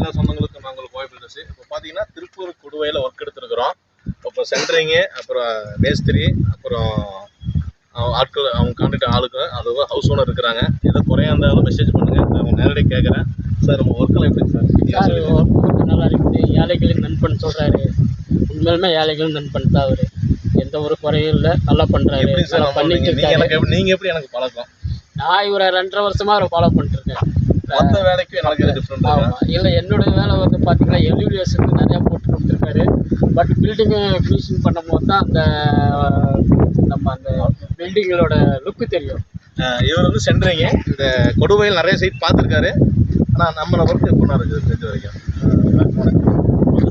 எல்லா சொந்தங்களுக்கும் நாங்கள் கோவை பில்டர்ஸ் இப்போ பார்த்தீங்கன்னா திருப்பூர் குடுவையில் ஒர்க் எடுத்துருக்குறோம். இப்போ சென்ட்ரிங்கு அப்புறம் மேஸ்திரி அப்புறம் ஆட்கள் அவங்க கான்ட்ராக்ட் ஆளுக்கு அதுவும் ஹவுஸ் ஓனர் இருக்கிறாங்க. எதோ குறையா இருந்தாலும் மெசேஜ் பண்ணுங்கள் நான் அவங்க நேரடியாக கேட்குறேன் சார் நம்ம ஒர்க்கெல்லாம் எப்படி சார்? சார் ஒர்க் நல்லா இருக்குது. ஏழைகளின் நண்பன் சொல்கிறாரு உண்மையிலுமே ஏழைகளின் நண்பன் தான் அவர். எந்த ஒரு குறையும் இல்லை. நல்லா பண்ணுறாரு பண்ணிட்டு இருக்காரு. நீங்கள் எப்படி எனக்கு பழக்கம்? நான் இவரை ரெண்டரை வருஷமாக அவரை ஃபாலோ பண்ணிட்டுருக்கேன் மற்ற வேலைக்கும் எனக்கு எது டிஃப்ரெண்ட் இல்லை என்னோட வேலை வந்து பார்த்தீங்கன்னா வந்து நிறையா போட்டு கொடுத்துருக்காரு. பட் பில்டிங்கு ஃபினிஷிங் பண்ணும்போது தான் அந்த நம்ம அந்த பில்டிங்களோட லுக்கு தெரியும். இவர் வந்து சென்ட்ரிங்க இந்த கொடுவையில் நிறைய சைட் பார்த்துருக்காரு. ஆனால் நம்மளை ஒர்க் எப்போ இருக்குது தெரிஞ்ச வரைக்கும்?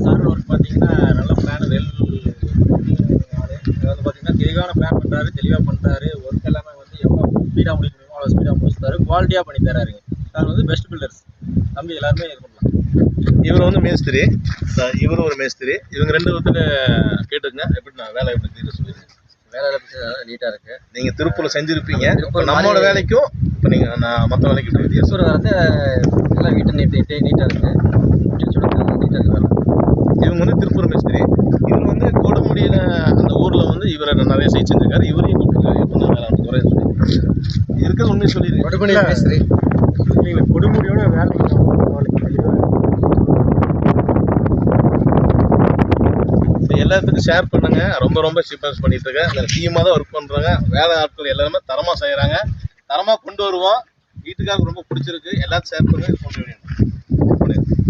சார் ஒர்க் பார்த்தீங்கன்னா நல்ல பிளான் வெல் வந்து பார்த்தீங்கன்னா தெளிவான பிளான் பண்ணுறாரு தெளிவாக பண்ணுறாரு ஒர்க் எல்லாமே வந்து எவ்வளோ ஸ்பீடாக முடிக்க முடியுமோ அவ்வளோ ஸ்பீடாக முடிச்சுட்டாரு. குவாலிட்டியாக பண்ணி தராருங்க சார் வந்து பெஸ்ட் பில்டர்ஸ் தம்பி எல்லாருமே இது பண்ணலாம். இவர் வந்து மேஸ்திரி. இவரும் ஒரு மேஸ்திரி. இவங்க ரெண்டு பேர்த்துக்கு கேட்டுங்க எப்படி நான் வேலை எப்படி தீர சொல்லிடுங்க வேலை நீட்டாக இருக்குது நீங்கள் திருப்பூரில் செஞ்சுருப்பீங்க. இப்போ நம்மளோட வேலைக்கும் இப்போ நீங்கள் நான் மற்ற வேலைக்கு எப்படி திருப்பூர் வந்து எல்லாம் வீட்டு நீட் நீட்டாக இருக்குது நீட்டாக இருக்குது வேலை இவங்க வந்து திருப்பூர் மேஸ்திரி. இவர் வந்து கொடுமுடியில் அந்த ஊரில் வந்து இவரை நிறைய செஞ்சிருக்காரு இவரையும் கூப்பிட்டுருக்காரு. தான் வேலை குறைய சொல்லி. இருக்கிறது உண்மையை சொல்லிடுங்க கொடுமணி மேஸ்திரி கொடுமுடியோட வேலை எல்லாத்துக்கும் ஷேர் பண்ணுங்க. ரொம்ப ரொம்ப சீப்பாக பண்ணிட்டு இருக்கேன் அதில் டீமாக தான் ஒர்க் பண்ணுறாங்க வேலை ஆட்கள் எல்லாருமே தரமாக செய்கிறாங்க தரமாக கொண்டு வருவோம். வீட்டுக்காரருக்கு ரொம்ப பிடிச்சிருக்கு. எல்லாத்தையும் ஷேர் பண்ணுங்க. கொண்டு